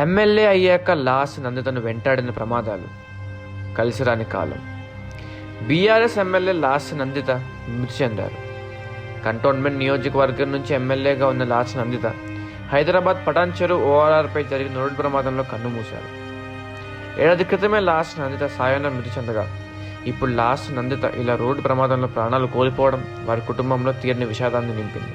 MLA అయ్యాక loss నందితను వెంటాడిన ప్రమాదాలు. కలిసిరాని కాలం. బీఆర్ఎస్ ఎమ్మెల్యే లాస్ నందిత మృతి చెందారు. కంటోన్మెంట్ నియోజకవర్గం నుంచి ఎమ్మెల్యేగా ఉన్న లాస్ నందిత హైదరాబాద్ పటాన్ చెరువు ఓఆర్ఆర్పై జరిగిన రోడ్డు ప్రమాదంలో కన్నుమూశారు ఏడాది క్రితమే లాస్ నందిత సాయంత్రం మృతి చెందగా ఇప్పుడు లాస్ నందిత ఇలా రోడ్డు ప్రమాదంలో ప్రాణాలు కోల్పోవడం వారి కుటుంబంలో తీరని విషాదాన్ని నింపింది.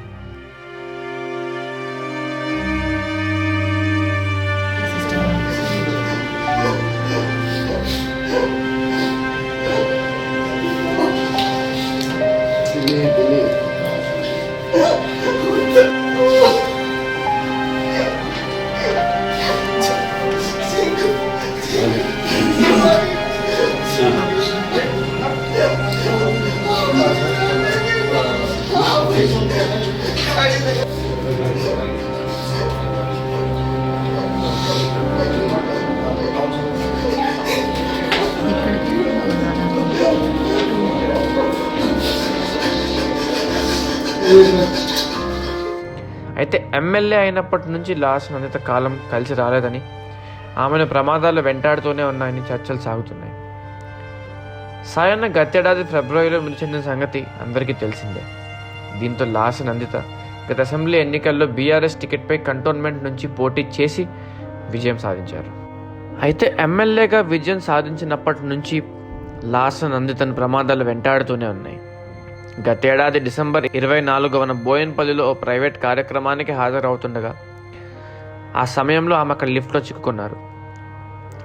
어떡해. అయితే ఎమ్మెల్యే అయినప్పటి నుంచి లాస్ నందిత కాలం కలిసి రాలేదని ఆమెను ప్రమాదాలు వెంటాడుతూనే ఉన్నాయని చర్చలు సాగుతున్నాయి. సాయన్న గతేడాది ఫిబ్రవరిలో మృతి చెందిన సంగతి అందరికీ తెలిసిందే. దీంతో లాస్ నందిత గత అసెంబ్లీ ఎన్నికల్లో బీఆర్ఎస్ టికెట్పై కంటోన్మెంట్ నుంచి పోటీ చేసి విజయం సాధించారు. అయితే ఎమ్మెల్యేగా విజయం సాధించినప్పటి నుంచి లాస్ నందితను ప్రమాదాలు వెంటాడుతూనే ఉన్నాయి. గతేడాది డిసెంబర్ ఇరవై నాలుగవన బోయన్పల్లిలో ఓ ప్రైవేట్ కార్యక్రమానికి హాజరవుతుండగా ఆ సమయంలో ఆమె అక్కడ లిఫ్ట్లో చిక్కుకున్నారు.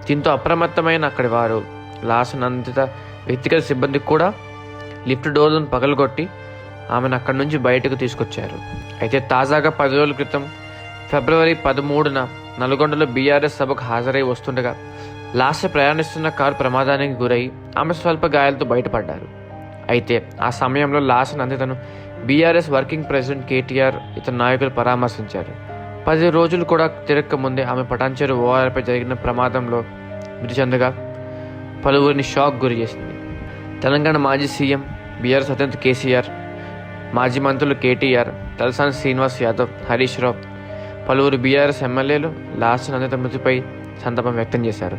దీంతో అప్రమత్తమైన అక్కడి వారు లాస్ నందిత వ్యక్తిగత సిబ్బంది కూడా లిఫ్ట్ డోర్లను పగలగొట్టి ఆమెను అక్కడి నుంచి బయటకు తీసుకొచ్చారు. అయితే తాజాగా పది రోజుల క్రితం ఫిబ్రవరి పదమూడున నల్గొండలో బీఆర్ఎస్ సభకు హాజరై వస్తుండగా లాస ప్రయాణిస్తున్న కారు ప్రమాదానికి గురై ఆమె స్వల్ప గాయాలతో బయటపడ్డారు. అయితే ఆ సమయంలో లాస్ నందితను బీఆర్ఎస్ వర్కింగ్ ప్రెసిడెంట్ కేటీఆర్ ఇతర నాయకులు పరామర్శించారు. పది రోజులు కూడా తిరక్క ముందే ఆమె పటాన్చేరు ఓఆర్పై జరిగిన ప్రమాదంలో మృతి చెందగా పలువురిని షాక్ గురి చేసింది. తెలంగాణ మాజీ సీఎం బీఆర్ఎస్ అత్యంత కేసీఆర్ మాజీ మంత్రులు కేటీఆర్ తలసాని శ్రీనివాస్ యాదవ్ హరీష్ రావు పలువురు బీఆర్ఎస్ ఎమ్మెల్యేలు లాస్ట్ నందిత మృతిపై సంతాపం వ్యక్తం చేశారు.